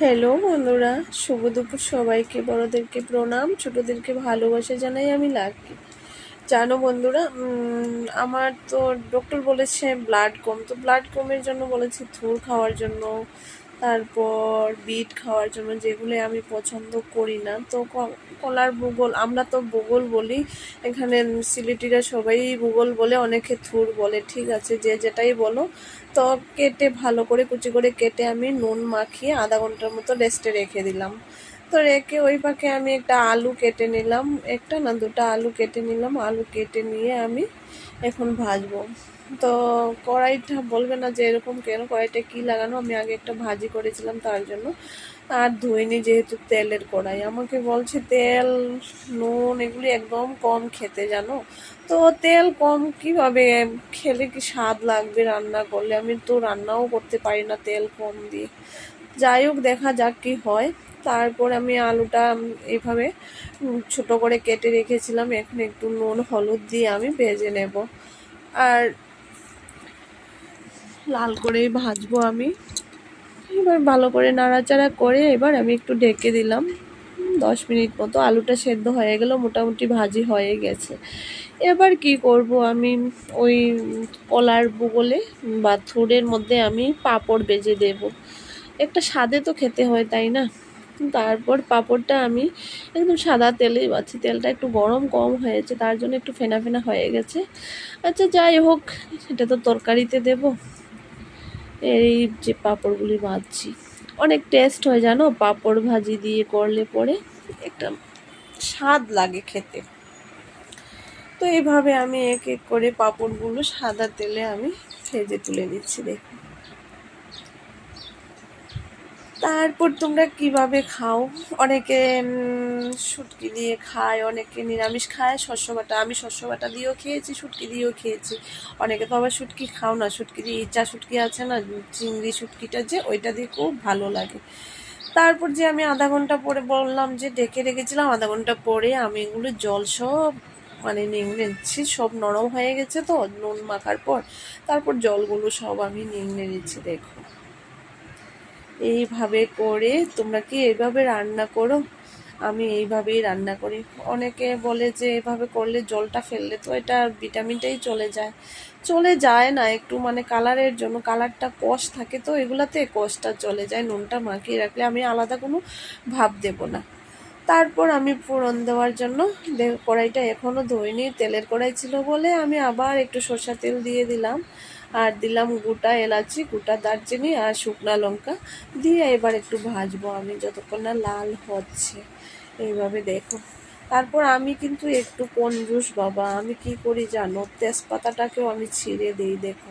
Hello বন্ধুরা। শুভ দুপুর সবাইকে। বড়দেরকে প্রণাম, ছোটোদেরকে ভালোবাসা জানাই আমি লাকি। জানো বন্ধুরা আমার তো ডক্টর বলেছে ব্লাড কম। তো ব্লাড কমের জন্য বলেছে থুর খাওয়ার জন্য, তারপর বিট খাওয়ার জন্য, যেগুলো আমি পছন্দ করি না। তো কলার ভূগোল, আমরা তো ভূগোল বলি। এখানে সিলেটিরা সবাই ভূগোল বলে, অনেকে থুর বলে। ঠিক আছে, যে যেটাই বলো তো কেটে ভালো করে কুচি করে কেটে আমি নুন মাখিয়ে আধা ঘণ্টার মতো রেস্টে রেখে দিলাম। তো রেখে ওই পাখে আমি একটা আলু কেটে নিলাম। একটা না, দুটা আলু কেটে নিলাম। আলু কেটে নিয়ে আমি এখন ভাজবো। তো কড়াইটা বলবে না যে এরকম কেন? কড়াইটা কি লাগানো? আমি আগে একটা ভাজি করেছিলাম তার জন্য। আর ধুইনি যেহেতু তেলের কড়াই। আমাকে বলছে তেল নুন এগুলি একদম কম খেতে জানো? তো তেল কম কীভাবে? খেলে কি স্বাদ লাগবে রান্না করলে? আমি তো রান্নাও করতে পারি না তেল কম দিয়ে। যাই হোক দেখা যাক কি হয়। তারপর আমি আলুটা এইভাবে উম, ছোট করে কেটে রেখেছিলাম। এখন একটু নুন হলুদ দিয়ে আমি ভেজে নেব। আর লাল করেই ভাজবো আমি। এবার ভালো করে নাড়াচাড়া করে এবার আমি একটু ঢেকে দিলাম। দশ মিনিট মতো আলুটা সেদ্ধ হয়ে গেল, মোটামুটি ভাজি হয়ে গেছে। এবার কি করব আমি? ওই কলার বগলে বা থুরের মধ্যে আমি পাঁপড় বেজে দেব। একটা স্বাদে তো খেতে হয়, তাই না? তারপর পাঁপড়টা আমি একদম সাদা তেলেই বাছি তেলটা একটু গরম কম হয়েছে, তার জন্য একটু ফেনা ফেনা হয়ে গেছে। আচ্ছা যাই হোক, সেটা তো তরকারিতে দেব। এই যে পাঁপড়গুলি ভাজছি। অনেক টেস্ট হয় জানো? পাঁপড় ভাজি দিয়ে করলে পরে একটা স্বাদ লাগে খেতে। তো এইভাবে আমি এক এক করে পাঁপড়গুলো সাদা তেলে আমি ভেজে তুলে নিচ্ছি, দেখুন। তারপর তোমরা কীভাবে খাও? অনেকে শুটকি দিয়ে খায়, অনেকে নিরামিষ খায়, শস্য বাটা। আমি শস্য বাটা দিয়েও খেয়েছি, শুটকি দিয়েও খেয়েছি। অনেকে তো আবার শুটকি খাও না। শুটকি দিয়ে ইচা শুটকি আছে না, চিংড়ি শুটকিটা যে, ওইটা দিয়ে খুব ভালো লাগে। তারপর যে আমি আধা ঘণ্টা পরে বললাম যে, ডেকে রেখেছিলাম, আধা ঘণ্টা পরে আমি এগুলো জল সব মানে নিংড়ে নিচ্ছি, সব নরম হয়ে গেছে তো, নুন মাখার পর। তারপর জলগুলো সব আমি নিংড়ে নিচ্ছি, দেখো। এইভাবে করে তোমরা কি এইভাবে রান্না করো? আমি এইভাবেই রান্না করি। অনেকে বলে যে এভাবে করলে জলটা ফেললে তো এটা ভিটামিনটাই চলে যায়। চলে যায় না, একটু মানে কালারের জন্য, কালারটা কষ থাকে তো এগুলাতে কষটা চলে যায়, নুনটা মাখিয়ে রাখলে আমি আলাদা কোনো ভাব দেব না। তারপর আমি ফোড়ন দেওয়ার জন্য কড়াইটা এখনও ধুইনি, তেলের কড়াই ছিল বলে আমি আবার একটু সরষা তেল দিয়ে দিলাম। আর দিলাম গোটা এলাচি, গোটা দারচিনি আর শুকনো লঙ্কা। দিয়ে এবার একটু ভাজবো আমি, যতক্ষণ না লাল হচ্ছে। এইভাবে দেখো। তারপর আমি কিন্তু একটু কনজুস বাবা, আমি কি করি জানো? তেজপাতাটাকেও আমি ছিঁড়ে দিই, দেখো।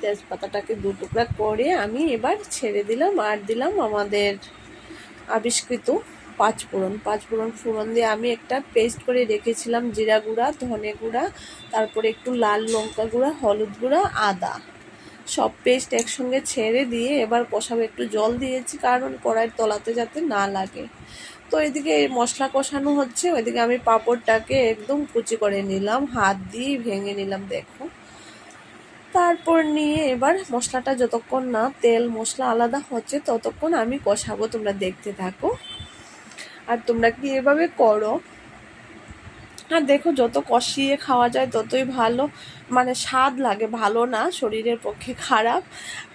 তেজপাতাটাকে দু টুকরা করে আমি এবার ছেড়ে দিলাম আর দিলাম আমাদের আবিষ্কৃত পাঁচফোড়ন পাঁচফোড়ন ফোড়ন দিয়ে আমি একটা পেস্ট করে রেখেছিলাম, জিরা গুঁড়া, ধনে গুঁড়া, তারপরে একটু লাল লঙ্কা গুঁড়া, হলুদ গুঁড়া, আদা। সব পেস্ট একসঙ্গে ছেড়ে দিয়ে এবার কষাবে, একটু জল দিয়েছি কারণ কড়াইয়ের তলাতে যাতে না লাগে। তো এদিকে মশলা কষানো হচ্ছে, ওইদিকে আমি পাঁপড়টাকে একদম কুচি করে নিলাম, হাত দিয়ে ভেঙে নিলাম, দেখো। তারপর নিয়ে এবার মশলাটা যতক্ষণ না তেল মশলা আলাদা হচ্ছে ততক্ষণ আমি কষাবো, তোমরা দেখতে থাকো। আর তোমরা কি এভাবে করো? আর দেখো, যত কষিয়ে খাওয়া যায়, ততই ভালো। মানে স্বাদ লাগে, ভালো না, শরীরের পক্ষে খারাপ।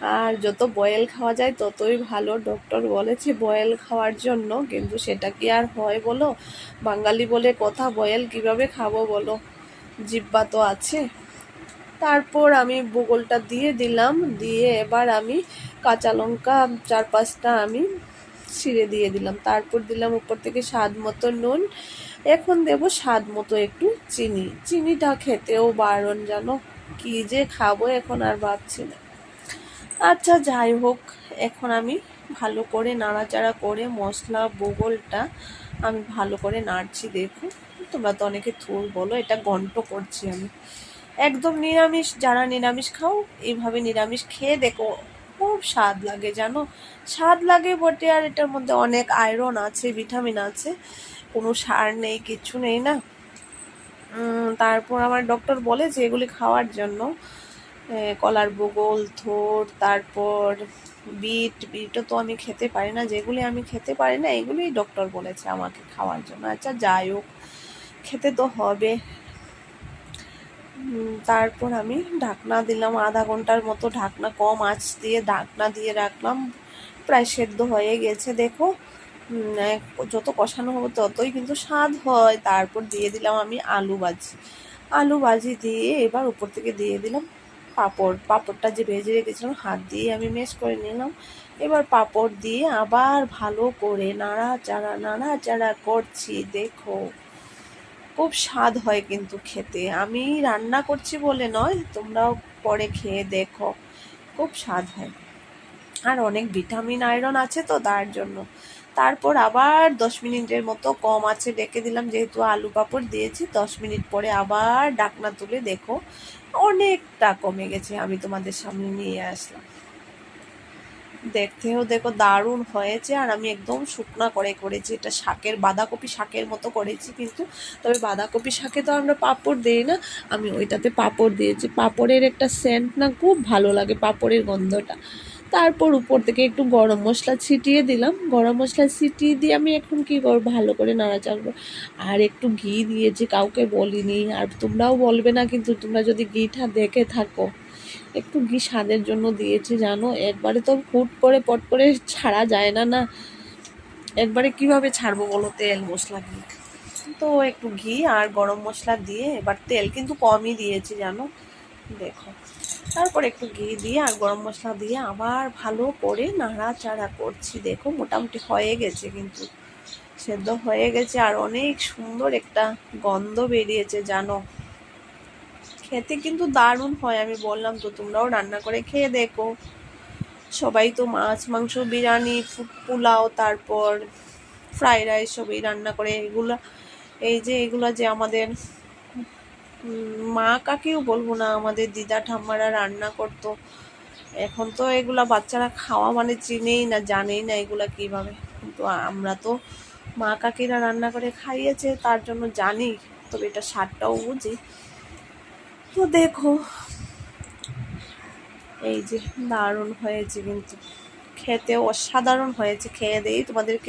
আর যত বয়েল খাওয়া যায়, ততই ভালো। ডক্টর বলেছে বয়েল খাওয়ার জন্য, কিন্তু সেটা কি আর হয় বলো? বাঙালি বলে কথা বয়েল কীভাবে খাব বলো? জিব্বা তো আছে। তারপর আমি ভূগোলটা দিয়ে দিলাম। দিয়ে এবার আমি কাঁচা লঙ্কা, চার পাঁচটা আমি ছিঁড়ে দিয়ে দিলাম। তারপর দিলাম উপর থেকে স্বাদ মতো নুন। এখন দেব স্বাদ মতো একটু চিনি। চিনিটা খেতেও বারণ জানো, কি যে খাব এখন আর ভাবছি না। আচ্ছা যাই হোক, এখন আমি ভালো করে নাড়াচাড়া করে মশলা, বগলটা আমি ভালো করে নাড়ছি, দেখো। তোমরা তো অনেকে থুর বলো, এটা গন্ট করছি আমি। একদম নিরামিষ, যারা নিরামিষ খাও, এইভাবে নিরামিষ খেয়ে দেখো। খুব স্বাদ লাগে, জানো? স্বাদ লাগে বটে, আর এটার মধ্যে অনেক আয়রন আছে ভিটামিন আছে। কোনো সার নেই কিচ্ছু নেই না। তারপর আমার ডক্টর বলে যে এগুলি খাওয়ার জন্য কলার বগল, থোর, তারপর বিট, বিটও তো আমি খেতে পারি না, যেগুলি আমি খেতে পারি না, এগুলোই ডক্টর বলেছে আমাকে খাওয়ার জন্য। আচ্ছা যাই হোক, খেতে তো হবে। তারপর আমি ঢাকনা দিলাম, আধা ঘণ্টার মতো ঢাকনা, কম আঁচ দিয়ে ঢাকনা দিয়ে রাখলাম। প্রায় সেদ্ধ হয়ে গেছে, দেখো। যত কষানো হবে ততই কিন্তু স্বাদ হয়। তারপর দিয়ে দিলাম আমি আলু ভাজি। আলু ভাজি দিয়ে এবার উপর থেকে দিয়ে দিলাম পাঁপড়। পাঁপড়টা যে ভেজে রেখেছিলাম, হাত দিয়ে আমি মেশ করে নিলাম। এবার পাঁপড় দিয়ে আবার ভালো করে নাড়াচাড়া নাড়াচাড়া করছি, দেখো। খুব স্বাদ হয় কিন্তু খেতে। আমি রান্না করছি বলে নয়, তোমরাও পরে খেয়ে দেখো। খুব স্বাদ হয়। আর অনেক ভিটামিন, আয়রন আছে তো তার জন্য। তারপর আবার দশ মিনিটের মতো কম আছে ডেকে দিলাম, যেহেতু আলু পাঁপড় দিয়েছি, দশ মিনিট পরে আবার ডাকনা তুলে দেখো। অনেকটা কমে গেছে, আমি তোমাদের সামনে নিয়ে আসলাম। দেখতেও দেখো দারুণ হয়েছে, আর আমি একদম শুকনা করে করেছি। এটা শাকের, বাঁধাকপি শাকের মতো করেছি কিন্তু, তবে বাঁধাকপি শাকে তো আমরা পাঁপড় দিই না, আমি ওইটাতে পাঁপড় দিয়েছি। পাঁপড়ের একটা সেন্ট না খুব ভালো লাগে পাঁপড়ের গন্ধটা। তারপর উপর থেকে একটু গরম মশলা ছিটিয়ে দিলাম। গরম মশলা ছিটিয়ে দিয়ে আমি এখন কি করব? ভালো করে নাড়াচাড়া করব। আর একটু ঘি দিয়েছি, কাউকে বলিনি। আর তোমরাও বলবে না কিন্তু, তোমরা যদি ঘিটা দেখে থাকো। একটু ঘি স্বাদের জন্য দিয়েছি, জানো? একবারে তো হুট করে পট করে ছাড়া যায় না না? একবারে কীভাবে ছাড়বো বলো? তেল মশলা ঘি তো একটু ঘি আর গরম মশলা দিয়ে, এবার তেল কিন্তু কমই দিয়েছি, জানো? দেখো। তারপর একটু ঘি দিয়ে আর গরম মশলা দিয়ে আবার ভালো করে নাড়াচাড়া করছি। দেখো, মোটামুটি হয়ে গেছে কিন্তু। সেদ্ধ হয়ে গেছে আর অনেক সুন্দর একটা গন্ধ বেরিয়েছে, জানো? খেতে কিন্তু দারুণ হয়, আমি বললাম তো তোমরাও রান্না করে খেয়ে দেখো। সবাই তো মাছ, মাংস, বিরিয়ানি পোলাও, তারপর ফ্রাইড রাইস সবই রান্না করে। এগুলো, এই যে এগুলো যে আমাদের মা কাকেও বলব না, আমাদের দিদা ঠাম্মারা রান্না করতো। এখন তো এগুলা বাচ্চারা খাওয়া মানে চিনেই না, জানেই না এগুলা কীভাবে। কিন্তু আমরা তো মা কাকিরা রান্না করে খাইয়েছে, তার জন্য জানি, তবে এটা স্বাদটাও বুঝি। তো দেখো। এই যে দারুণ হয়েছে কিন্তু। খেতে অসাধারণ হয়েছে। খেয়ে দেই তোমাদেরকে